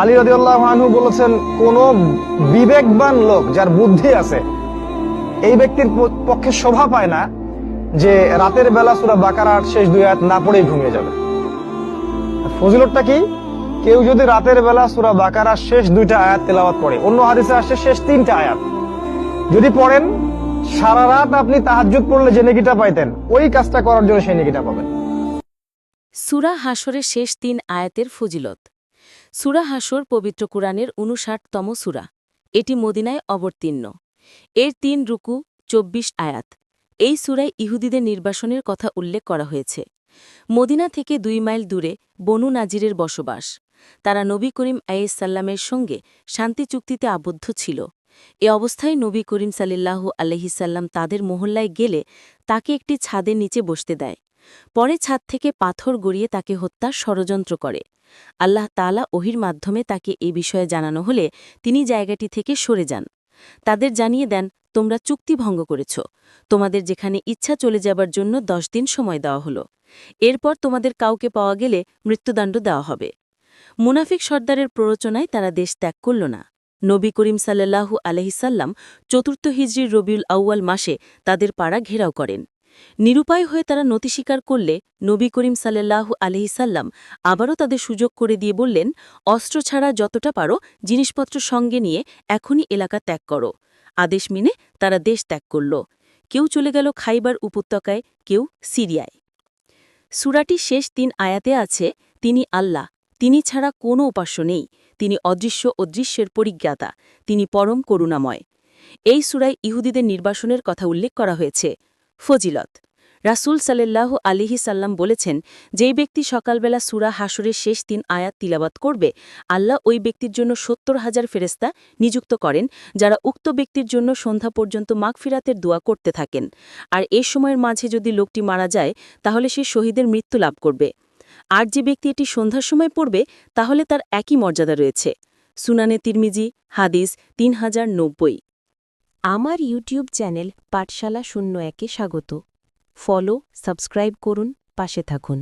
আলী রদিউল্লাহ আনহু বলেছেন, কোন বিবেকবান লোক যার বুদ্ধি আছে, এই ব্যক্তির পক্ষে শোভা পায় না যে রাতের বেলা সুরা বাকারার শেষ দুই আয়াত না পড়েই ঘুমিয়ে যাবে। ফজিলতটা কি? কেউ যদি রাতের বেলা সুরা বাকারার শেষ দুইটা আয়াত তেলাওয়াত পড়ে, অন্য হাদিসে আসছে শেষ তিনটা আয়াত। যদি পড়েন, সারা রাত আপনি তাহাজ্জুদ পড়লে যে নেকিটা পাইতেন, ওই কাজটা করার জন্য সেই নেকিটা পাবেন। সুরা হাসরের শেষ তিন আয়াতের ফজিলত। সুরা হাসর পবিত্র কুরআনের উনষাটতম সুরা। এটি মদিনায় অবতীর্ণ। এর তিন রুকু, চব্বিশ আয়াত। এই সুরায় ইহুদিদের নির্বাসনের কথা উল্লেখ করা হয়েছে। মদিনা থেকে দুই মাইল দূরে বনু নাজিরের বসবাস। তারা নবী করিম আয়েসাল্লামের সঙ্গে শান্তি চুক্তিতে আবদ্ধ ছিল। এ অবস্থায় নবী করিম সাল্লাল্লাহু আলহিসাল্লাম তাদের মহল্লায় গেলে তাকে একটি ছাদের নিচে বসতে দেয়। পরে ছাদ থেকে পাথর গড়িয়ে তাকে হত্যার ষড়যন্ত্র করে। আল্লাহ তালা ওহির মাধ্যমে তাকে এ বিষয়ে জানানো হলে তিনি জায়গাটি থেকে সরে যান। তাদের জানিয়ে দেন, তোমরা চুক্তি ভঙ্গ করেছ। তোমাদের যেখানে ইচ্ছা চলে যাবার জন্য দশ দিন সময় দেওয়া হলো। এরপর তোমাদের কাউকে পাওয়া গেলে মৃত্যুদণ্ড দেওয়া হবে মুনাফিক সর্দারের প্ররোচনায় তারা দেশ ত্যাগ করল না। নবী করিম সাল্লাল্লাহু আলহিসাল্লাম চতুর্থ হিজরির রবিউল আউয়াল মাসে তাদের পাড়া ঘেরাও করেন। নিরুপায় হয়ে তারা নতি স্বীকার করলে নবী করিম সাল্লাল্লাহু আলহিসাল্লাম আবারও তাদের সুযোগ করে দিয়ে বললেন, অস্ত্র ছাড়া যতটা পারো জিনিসপত্র সঙ্গে নিয়ে এখনই এলাকা ত্যাগ করো। আদেশ মেনে তারা দেশ ত্যাগ করল। কেউ চলে গেল খাইবার উপত্যকায়, কেউ সিরিয়ায়। সুরাটি শেষ তিন আয়াতে আছে, তিনি আল্লাহ, তিনি ছাড়া কোনো উপাস্য নেই, তিনি অদৃশ্য অদৃশ্যের পরিজ্ঞাতা, তিনি পরম করুণাময়। এই সুরায় ইহুদিদের নির্বাসনের কথা উল্লেখ করা হয়েছে। ফজিলত। রাসূল সাল্লাল্লাহু আলিহি সাল্লাম বলেছেন, যেই ব্যক্তি সকালবেলা সুরা হাসরের শেষ তিন আয়াত তিলাবাত করবে, আল্লাহ ওই ব্যক্তির জন্য সত্তর হাজার ফেরেস্তা নিযুক্ত করেন, যারা উক্ত ব্যক্তির জন্য সন্ধ্যা পর্যন্ত মাগফিরাতের দোয়া করতে থাকেন। আর এ সময়ের মাঝে যদি লোকটি মারা যায়, তাহলে সে শহীদের মৃত্যু লাভ করবে। আর যে ব্যক্তি এটি সন্ধ্যার সময় পড়বে, তাহলে তার একই মর্যাদা রয়েছে। সুনানে তিরমিজি, হাদিস তিন হাজার নব্বই। আমার ইউটিউব চ্যানেল পাঠশালা শূন্য একে স্বাগত। ফলো সাবস্ক্রাইব করুন পাশে থাকুন।